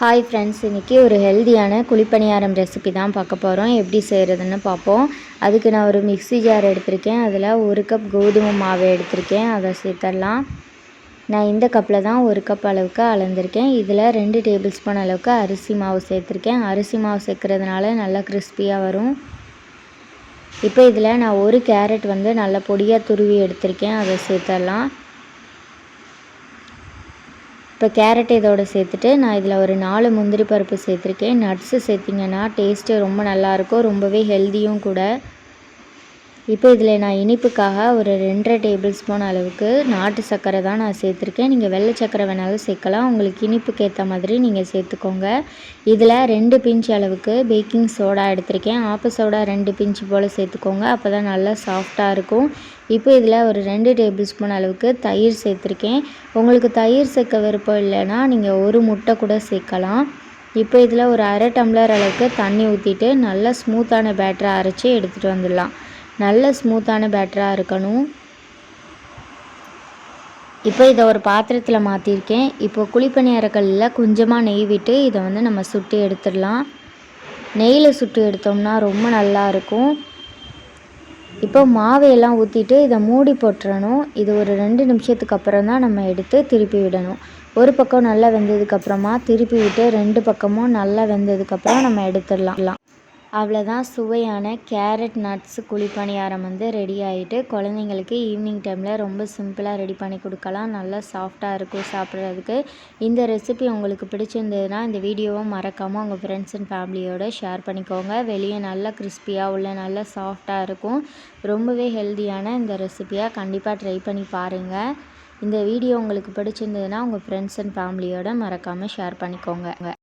Hi friends இன்றைக்கி ஒரு ஹெல்தியான குழிப்பணியாரம் ரெசிபி தான் பார்க்க போகிறோம் எப்படி செய்கிறதுன்னு பார்ப்போம். அதுக்கு நான் ஒரு மிக்ஸி ஜார் எடுத்திருக்கேன். அதில் ஒரு கப் கோதுமை மாவு எடுத்திருக்கேன். அதை சேர்த்துடலாம். நான் இந்த கப்பில் தான் ஒரு கப் அளவுக்கு அளந்திருக்கேன். இதில் ரெண்டு டேபிள் ஸ்பூன் அளவுக்கு அரிசி மாவு சேர்த்துருக்கேன். அரிசி மாவு சேர்க்குறதுனால நல்லா கிறிஸ்பியாக வரும். இப்போ இதில் நான் ஒரு கேரட் வந்து நல்லா பொடியாக துருவி எடுத்திருக்கேன். அதை சேர்த்துடலாம். இப்போ கேரட் இதோட சேர்த்துட்டு நான் இதில் ஒரு நாலு முந்திரி பருப்பு சேர்த்துருக்கேன். நட்ஸு சேர்த்திங்கன்னா டேஸ்ட்டு ரொம்ப நல்லாயிருக்கும். ரொம்பவே ஹெல்த்தியும் கூட. இப்போ இதில் நான் இனிப்புக்காக ஒரு ரெண்டரை டேபிள் ஸ்பூன் அளவுக்கு நாட்டு சர்க்கரை தான் நான் சேர்த்துருக்கேன். நீங்கள் வெள்ளை சர்க்கரை வேணாலும் சேர்க்கலாம். உங்களுக்கு இனிப்புக்கு ஏற்ற மாதிரி நீங்கள் சேர்த்துக்கோங்க. இதில் ரெண்டு பிஞ்ச் அளவுக்கு பேக்கிங் சோடா எடுத்திருக்கேன். ஆப்ப சோடா ரெண்டு பிஞ்சு போல் சேர்த்துக்கோங்க. அப்போ தான் நல்லா சாஃப்டாக இருக்கும். இப்போ இதில் ஒரு ரெண்டு டேபிள் ஸ்பூன் அளவுக்கு தயிர் சேர்த்துருக்கேன். உங்களுக்கு தயிர் சேர்க்க விருப்பம் இல்லைன்னா நீங்கள் ஒரு முட்டை கூட சேர்க்கலாம். இப்போ இதில் ஒரு அரை டம்ளர் அளவுக்கு தண்ணி ஊற்றிட்டு நல்லா ஸ்மூத்தான பேட்டரை அரைச்சி எடுத்துகிட்டு வந்துடலாம். நல்ல ஸ்மூத்தான பேட்டராக இருக்கணும். இப்போ இதை ஒரு பாத்திரத்தில் மாற்றிருக்கேன் இப்போ குழிப்பணியாரக்கல்லில் கொஞ்சமாக நெய் விட்டு இதை வந்து நம்ம சுட்டு எடுத்துடலாம். நெய்யில் சுட்டு எடுத்தோம்னா ரொம்ப நல்லா இருக்கும். இப்போ மாவையெல்லாம் ஊற்றிட்டு இதை மூடி போட்டுறணும். இது ஒரு ரெண்டு நிமிஷத்துக்கு அப்புறம் தான் நம்ம எடுத்து திருப்பி விடணும். ஒரு பக்கம் நல்லா வெந்ததுக்கப்புறமா திருப்பி விட்டு ரெண்டு பக்கமும் நல்லா வெந்ததுக்கப்புறம் நம்ம எடுத்துடலாம். அவ்வளோதான் சுவையான கேரட் நட்ஸ் குழிப்பணியாரம் வந்து ரெடி ஆகிட்டு குழந்தைங்களுக்கு ஈவினிங் டைமில் ரொம்ப சிம்பிளாக ரெடி பண்ணி கொடுக்கலாம். நல்லா சாஃப்டாக இருக்கும் சாப்பிட்றதுக்கு. இந்த ரெசிபி உங்களுக்கு பிடிச்சிருந்ததுன்னா இந்த வீடியோவை மறக்காமல் உங்கள் ஃப்ரெண்ட்ஸ் அண்ட் ஃபேமிலியோடு ஷேர் பண்ணிக்கோங்க. வெளியே நல்லா கிறிஸ்பியாக உள்ள நல்லா சாஃப்டாக இருக்கும். ரொம்பவே ஹெல்த்தியான இந்த ரெசிபியாக கண்டிப்பாக ட்ரை பண்ணி பாருங்கள் இந்த வீடியோ உங்களுக்கு பிடிச்சிருந்ததுன்னா உங்கள் ஃப்ரெண்ட்ஸ் அண்ட் ஃபேமிலியோட மறக்காமல் ஷேர் பண்ணிக்கோங்க.